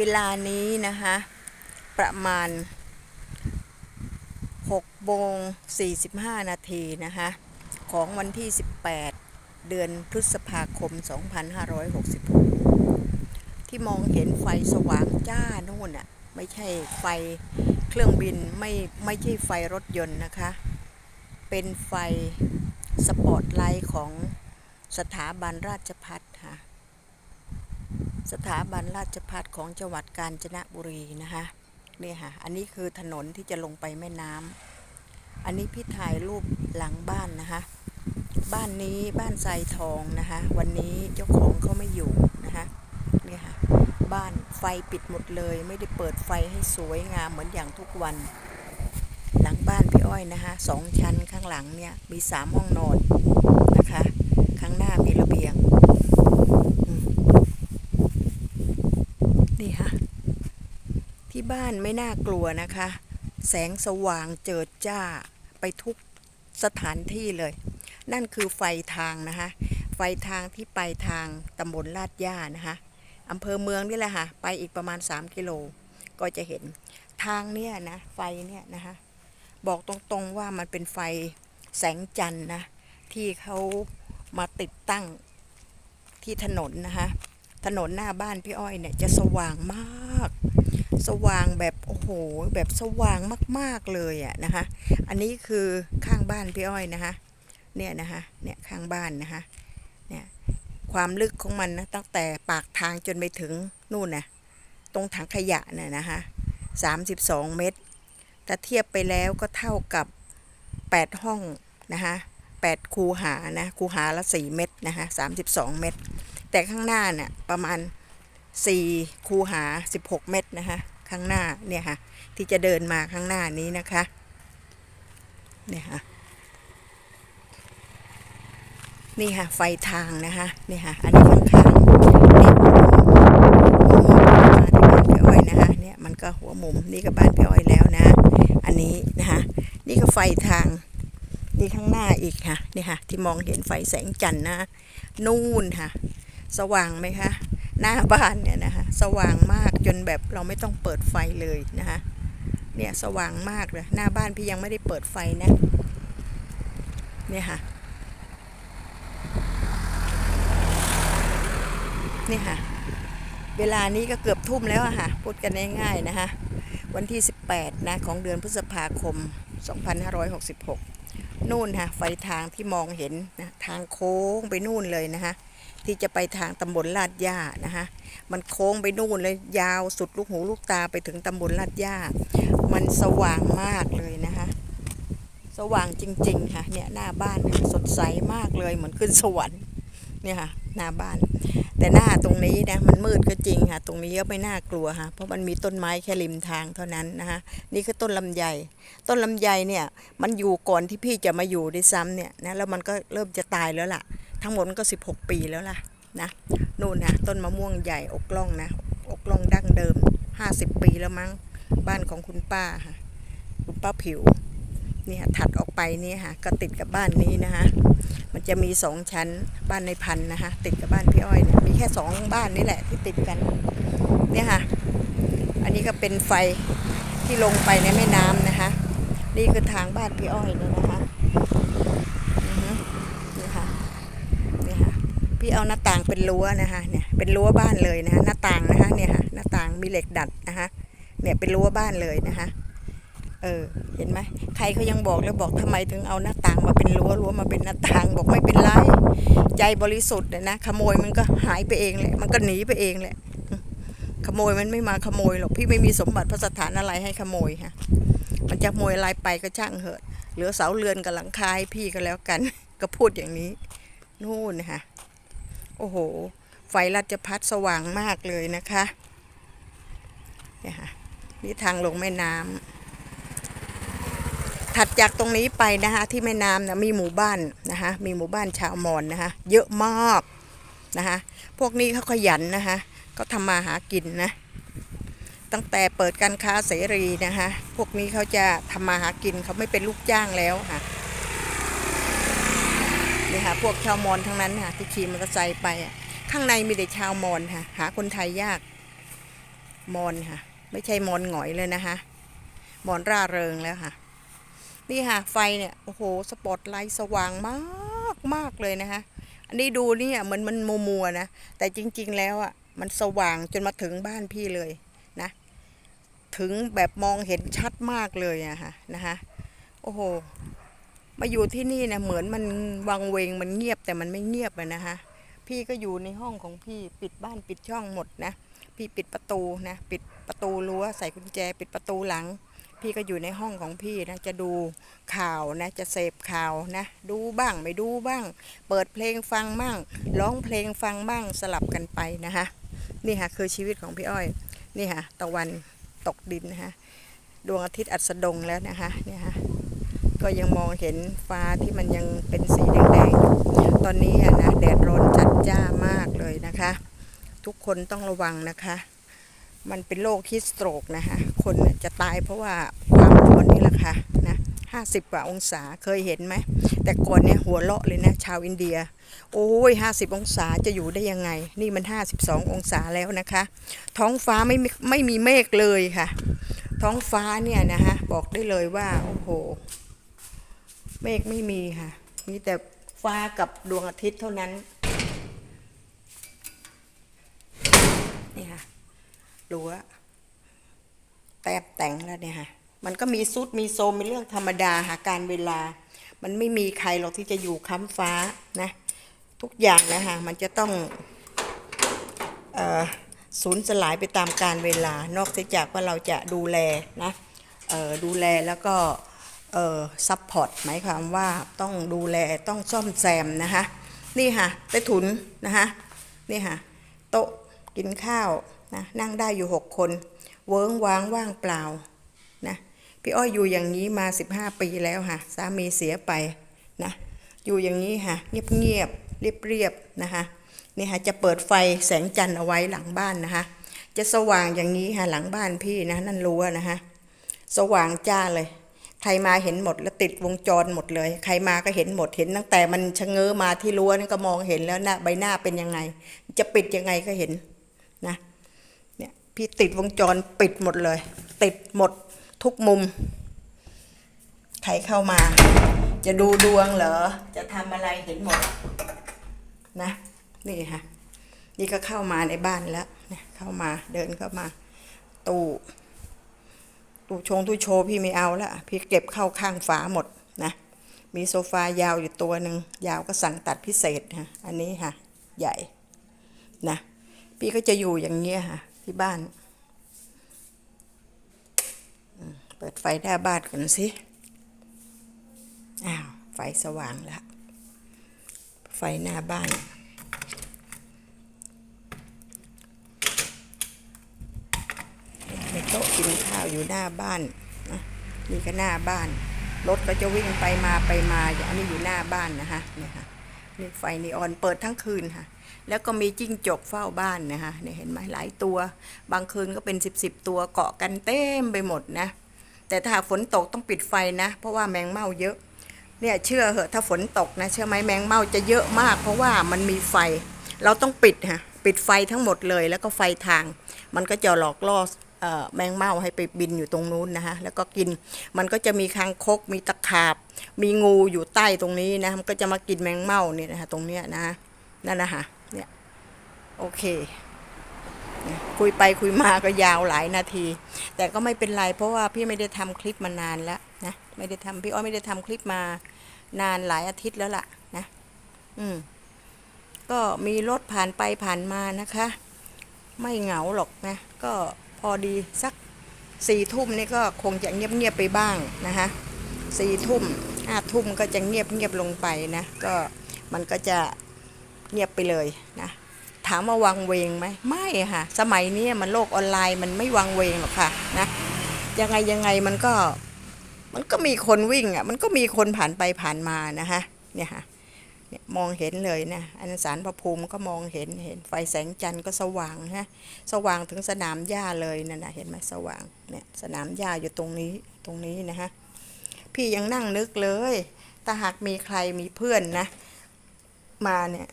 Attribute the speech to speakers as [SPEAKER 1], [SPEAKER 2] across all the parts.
[SPEAKER 1] เวลานี้นะคะ ประมาณ6โมง45 นาทีนะคะ ของวันที่ 18 เดือนพฤษภาคม 2566 ที่มองเห็นไฟสว่างจ้านู่นน่ะ ไม่ใช่ไฟเครื่องบินไม่ไม่ใช่ไฟรถยนต์นะคะ เป็นไฟสปอตไลท์ของสถาบันราชพัฒค่ะ สถาบันราชพัฒของจังหวัดกาญจนบุรีนะคะนี่ค่ะ อันนี้คือถนนที่จะลงไปแม่น้ำอันนี้พี่ถ่ายรูปหลังบ้านนะคะ บ้านนี้บ้านไซทองนะคะ วันนี้เจ้าของเขาไม่อยู่นะคะนี่ค่ะ บ้านไฟปิดหมดเลย ไม่ได้เปิดไฟให้สวยงามเหมือนอย่างทุกวัน หลังบ้านพี่อ้อยนะคะสองชั้นข้างหลังเนี่ยมีสามห้องนอนนะคะ ข้างหน้ามีระเบียง นี่ค่ะ ที่บ้านไม่น่ากลัวนะคะ แสงสว่างเจิดจ้าไปทุกสถานที่เลย นั่นคือไฟทางนะคะ ไฟทางที่ไปทางตำบลลาดย่านะคะอำเภอเมืองนี่แหละค่ะ ไปอีกประมาณ 3 กิโล ก็จะเห็นทางเนี่ยนะ ไฟเนี่ยนะคะ บอกตรงๆว่ามันเป็นไฟแสงจันทร์นะ ที่เขามาติดตั้งที่ถนนนะคะ ถนนหน้าบ้านพี่อ้อยเนี่ยจะสว่างมาก สว่างแบบโอ้โหแบบสว่างมาก ๆเลยอะนะคะ อันนี้คือข้างบ้านพี่อ้อยนะคะ เนี่ยนะคะเนี่ยข้างบ้านนะคะเนี่ยความลึกของมันนะตั้งแต่ปากทางจนไปถึงนู่นนะตรงถังขยะน่ะนะคะ32เมตรถ้าเทียบไปแล้วก็เท่ากับ8ห้องนะคะ8คูหานะคูหาละ4เมตรนะคะ32เมตร แต่ข้างหน้าเนี่ยประมาณ 4 คูหา 16 เมตรนะคะ ข้างหน้าเนี่ยค่ะ ที่จะเดินมาข้างหน้านี้นะคะเนี่ยค่ะนี่ค่ะ ไฟทางนะคะนี่ค่ะ อันนี้ข้างๆนี่หัวมุมหัวมุมมาที่บ้านพี่อ้อยนะคะเนี่ยมันก็หัวมุมนี่ก็บ้านพี่อ้อยแล้วนะ อันนี้นะคะนี่ก็ไฟทางนี่ข้างหน้าอีกค่ะนี่ค่ะ ที่มองเห็นไฟแสงจันทร์นะ นู่นค่ะ สว่างไหมคะ หน้าบ้านเนี่ยนะคะสว่างมากจนแบบเราไม่ต้องเปิดไฟเลยนะคะเนี่ยสว่างมากเลยหน้าบ้านพี่ยังไม่ได้เปิดไฟนะเนี่ยค่ะนี่ค่ะ เวลานี้ก็เกือบทุ่มแล้วอะค่ะ พูดกันง่ายๆนะคะ วันที่ 18 นะของเดือนพฤษภาคม 2566 นู่นค่ะ ไฟทางที่มองเห็นนะทางโค้งไปนู่นเลยนะคะ ที่จะไปทางตำบลลาดย่านะคะมันโค้งไปนู่นเลยยาวสุดลูกหูลูกตาไปถึงตำบลลาดย่า มันสว่างมากเลยนะคะ สว่างจริง ๆ ค่ะ เนี่ยหน้าบ้านสดใสมากเลยเหมือนขึ้นสวรรค์เนี่ยค่ะหน้าบ้าน แต่หน้าตรงนี้นะมันมืดก็จริงค่ะ ตรงนี้ก็ไม่น่ากลัวค่ะ เพราะมันมีต้นไม้แค่ริมทางเท่านั้นนะคะนี่คือต้นลำไย ต้นลำไยเนี่ยมันอยู่ก่อนที่พี่จะมาอยู่ด้วยซ้ำเนี่ยนะแล้วมันก็เริ่มจะตายแล้วล่ะ ทั้งหมดก็ 16 ปีแล้วล่ะนะนู่นนะต้นมะม่วงใหญ่อกล่องนะอกล่องดั้งเดิม 50 ปีแล้วมั้งบ้านของคุณป้าค่ะคุณป้าผิวเนี่ยถัดออกไปนี่ค่ะก็ติดกับบ้านนี้นะคะมันจะมีสองชั้นบ้านในพันนะคะติดกับบ้านพี่อ้อยเนี่ยมีแค่สองบ้านนี่แหละที่ติดกันเนี่ยค่ะอันนี้ก็เป็นไฟที่ลงไปในแม่น้ำนะคะ นี่คือทางบ้านพี่อ้อยเนี่ยนะคะอือฮึนี่ค่ะ เนี่ยค่ะ พี่เอาหน้าต่างเป็นรั้วนะคะเนี่ยเป็นรั้วบ้านเลยนะคะหน้าต่างนะคะเนี่ยค่ะหน้าต่างมีเหล็กดัดนะคะเนี่ยเป็นรั้วบ้านเลยนะคะเออเห็นไหมใครเขายังบอกเลยบอกทำไมถึงเอาหน้าต่างมาเป็นรั้วรั้วมาเป็นหน้าต่างบอกไม่เป็นไรใจบริสุทธิ์เนี่ยนะขโมยมันก็หายไปเองแหละมันก็หนีไปเองแหละ ขโมยมันไม่มาขโมยหรอกพี่ไม่มีสมบัติพระสถานอะไรให้ขโมยค่ะมันจะขโมยอะไรไปก็ช่างเหอะเหลือเสาเรือนกับหลังคาให้พี่ก็แล้วกัน ก็พูดอย่างนี้นู่นนะคะ โอ้โห ไฟราชพัฒสว่างมากเลยนะคะเนี่ยค่ะนี่ทางลงแม่น้ำถัดจากตรงนี้ไปนะคะ ที่แม่น้ำนะมีหมู่บ้านนะคะมีหมู่บ้านชาวมอญนะคะ เยอะมากนะคะพวกนี้เขาขยันนะคะเขาทำมาหากินนะตั้งแต่เปิดการค้าเสรีนะคะพวกนี้เขาจะทำมาหากินเขาไม่เป็นลูกจ้างแล้วค่ะ นี่ค่ะพวกชาวมอญทั้งนั้นค่ะที่ขี่มอเตอร์ไซค์ไปอะข้างในมีแต่ชาวมอญค่ะ หาคนไทยยากมอนค่ะ ไม่ใช่มอนหงอยเลยนะคะมอนร่าเริงแล้วค่ะ นี่ค่ะไฟเนี่ยโอ้โหสปอตไลท์สว่างมากมากเลยนะคะ อันนี้ดูเนี่ยเหมือนมันมัวมัวๆนะแต่จริง ๆ แล้วอะมันสว่างจนมาถึงบ้านพี่เลยนะ ถึงแบบมองเห็นชัดมากเลยอะค่ะนะคะโอ้โห มาอยู่ที่นี่นะเหมือนมันวังเวงมันเงียบแต่มันไม่เงียบอะนะคะพี่ก็อยู่ในห้องของพี่ปิดบ้านปิดช่องหมดนะ พี่ปิดประตูนะปิดประตูรั้วใส่กุญแจ ปิดประตูหลัง พี่ก็อยู่ในห้องของพี่นะจะดูข่าวนะจะเสพข่าวนะ ดูบ้างไม่ดูบ้าง เปิดเพลงฟังบ้างร้องเพลงฟังบ้างสลับกันไปนะคะนี่ค่ะคือชีวิตของพี่อ้อยนี่ค่ะตะวันตกดินนะคะดวงอาทิตย์อัสดงแล้วนะคะเนี่ยค่ะ ก็ยังมองเห็นฟ้าที่มันยังเป็นสีแดงๆตอนนี้อะนะแดดร้อนจัดจ้ามากเลยนะคะ ทุกคนต้องระวังนะคะ มันเป็นโรคฮิสโตรกนะคะคนจะตายเพราะว่าความร้อนนี่แหละค่ะนะห้าสิบกว่าองศาเคยเห็นไหม แต่ก่อนเนี่ยหัวเราะเลยนะ ชาวอินเดีย โอ้ยห้าสิบองศาจะอยู่ได้ยังไง นี่มันห้าสิบสององศาแล้วนะคะ ท้องฟ้าไม่ไม่มีเมฆเลยค่ะ ท้องฟ้าเนี่ยนะคะบอกได้เลยว่า โอ้โห เมฆไม่มีค่ะ มีแต่ฟ้ากับดวงอาทิตย์เท่านั้น นี่ค่ะรั้วแตบแต่งแล้วเนี่ยค่ะมันก็มีซุดมีโซมเป็นเรื่องธรรมดาหาการเวลา มันไม่มีใครหรอกที่จะอยู่ค้ำฟ้านะ ทุกอย่างนะคะมันจะต้องเออสูญสลายไปตามการเวลานอกจากว่าเราจะดูแลนะดูแลแล้วก็ ซัพพอร์ตหมายความว่าต้องดูแลต้องซ่อมแซมนะคะนี่ค่ะใต้ถุนนะคะนี่ค่ะโต๊ะกินข้าวนะนั่งได้อยู่ 6 คน เวิ้งว้างว่างเปล่านะพี่อ้อยอยู่อย่างนี้มา 15 ปีแล้วค่ะสามีเสียไปนะอยู่อย่างนี้ค่ะเงียบเงียบเรียบเรียบนะคะนี่ค่ะจะเปิดไฟแสงจันทร์เอาไว้หลังบ้านนะคะจะสว่างอย่างนี้ค่ะหลังบ้านพี่นะนั่นรั้วนะคะสว่างจ้าเลย รมาเห็นหมดแล้วติดวงจรหมดเลย ใครมาก็เห็นหมดเห็นตั้งแต่มันชะเง้อมาที่รั้วนี่ก็มองเห็นแล้วหน้าใบหน้าเป็นยังไง จะปิดยังไงก็เห็นนะเนี่ยพี่ติดวงจรปิดหมดเลย ติดหมดทุกมุม ใครเข้ามา จะดูดวงเหรอ จะทำอะไรเห็นหมดนะนี่ค่ะนี่ก็เข้ามาในบ้านแล้วเนี่ยเข้ามาเดินเข้ามาตู้ ตู้ชงตู้โชว์พี่ไม่เอาละพี่เก็บเข้าข้างฝาหมดนะ มีโซฟายาวอยู่ตัวหนึ่งยาวก็สั่งตัดพิเศษฮะอันนี้ค่ะใหญ่นะพี่ก็จะอยู่อย่างเงี้ยค่ะที่บ้านเปิดไฟหน้าบ้านก่อนสิอ้าวไฟสว่างแล้วไฟหน้าบ้าน มีโต๊ะกินข้าว อยู่หน้าบ้านนะนี่ก็หน้าบ้าน รถก็จะวิ่งไปมาไปมาอย่างนี้อยู่หน้าบ้านนะคะเนี่ยค่ะนี่ไฟนีออนเปิดทั้งคืนค่ะ แล้วก็มีจิ้งจกเฝ้าบ้านนะคะเนี่ยเห็นไหมหลายตัว บางคืนก็เป็นสิบสิบตัวเกาะกันเต็มไปหมดนะ แต่ถ้าฝนตกต้องปิดไฟนะ เพราะว่าแมงเม่าเยอะ เนี่ยเชื่อเหอะถ้าฝนตกนะเชื่อไหมแมงเม่าจะเยอะมาก เพราะว่ามันมีไฟ เราต้องปิดฮะปิดไฟทั้งหมดเลย แล้วก็ไฟทาง มันก็จะหลอกล่อ แมงเม่าให้ไปบินอยู่ตรงนู้นนะฮะแล้วก็กินมันก็จะมีคางคกมีตะขาบ มีงูอยู่ใต้ตรงนี้นะมันก็จะมากินแมงเม่าเนี่ยนะฮะตรงเนี้ยนะนั่นนะคะเนี่ยโอเค คุยไปคุยมาก็ยาวหลายนาที แต่ก็ไม่เป็นไรเพราะว่าพี่ไม่ได้ทำคลิปมานานแล้วนะไม่ได้ทำพี่อ้อยไม่ได้ทำคลิปมานานหลายอาทิตย์แล้วล่ะนะ อืมก็มีรถผ่านไปผ่านมานะคะ ไม่เหงาหรอกนะ ก็ พอดีสักสี่ทุ่มนี่ก็คงจะเงียบๆไปบ้างนะคะสี่ทุ่มห้าทุ่มก็จะเงียบเงียบลงไปนะ ก็มันก็จะเงียบไปเลยนะถามว่าวังเวงไหมไม่ค่ะ สมัยนี้มันโลกออนไลน์มันไม่วังเวงหรอกค่ะนะยังไงยังไงมันก็มันก็มีคนวิ่งอะมันก็มีคนผ่านไปผ่านมานะคะเนี่ยค่ะ มองเห็นเลยนะอันสารพระภูมิก็มองเห็นเห็นไฟแสงจันทร์ก็สว่างฮะสว่างถึงสนามหญ้าเลยนั่นะเห็นไหมสว่างเนี่ยสนามหญ้าอยู่ตรงนี้ตรงนี้นะฮะพี่ยังนั่งนึกเลยถ้าหากมีใครมีเพื่อนนะ มาเนี่ย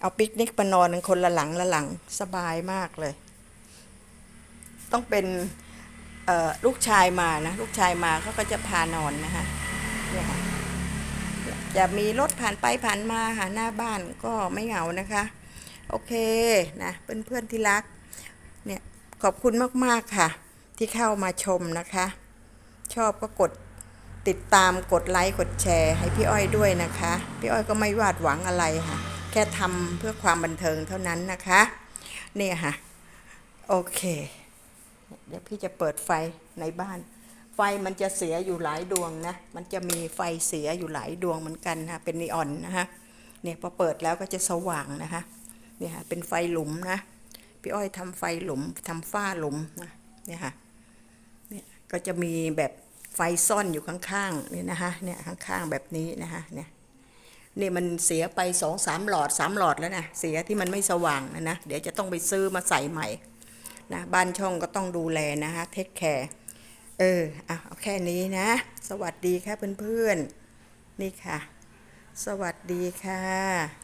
[SPEAKER 1] เอาปิกนิกมานอนคนละหลังละหลังสบายมากเลย ต้องเป็นลูกชายมานะ ลูกชายมาเขาก็จะพานอนนะคะเนี่ยค่ะ จะมีรถผ่านไปผ่านมาหาหน้าบ้านก็ไม่เหงานะคะ โอเคนะเพื่อนๆที่รักเนี่ยขอบคุณมากๆค่ะ ที่เข้ามาชมนะคะ ชอบก็กดติดตามกดไลค์กดแชร์ให้พี่อ้อยด้วยนะคะ พี่อ้อยก็ไม่วาดหวังอะไรค่ะ แค่ทำเพื่อความบันเทิงเท่านั้นนะคะเนี่ยค่ะ โอเค เดี๋ยวพี่จะเปิดไฟในบ้าน ไฟมันจะเสียอยู่หลายดวงนะ มันจะมีไฟเสียอยู่หลายดวงเหมือนกันนะ เป็นนีออนนะคะเนี่ยพอเปิดแล้วก็จะสว่างนะคะเนี่ยค่ะเป็นไฟหลุมนะ พี่อ้อยทำไฟหลุมทำฝ้าหลุมนะเนี่ยค่ะเนี่ยก็จะมีแบบไฟซ่อนอยู่ข้างๆนี่นะคะเนี่ยข้างๆแบบนี้นะคะเนี่ยนี่มันเสียไปสองสามหลอดสามหลอดแล้วนะเสียที่มันไม่สว่างนะนะเดี๋ยวจะต้องไปซื้อมาใส่ใหม่นะบ้านช่องก็ต้องดูแลนะคะเทคแคร์ เอออะเอาแค่นี้นะ สวัสดีค่ะเพื่อนๆ นี่ค่ะ สวัสดีค่ะ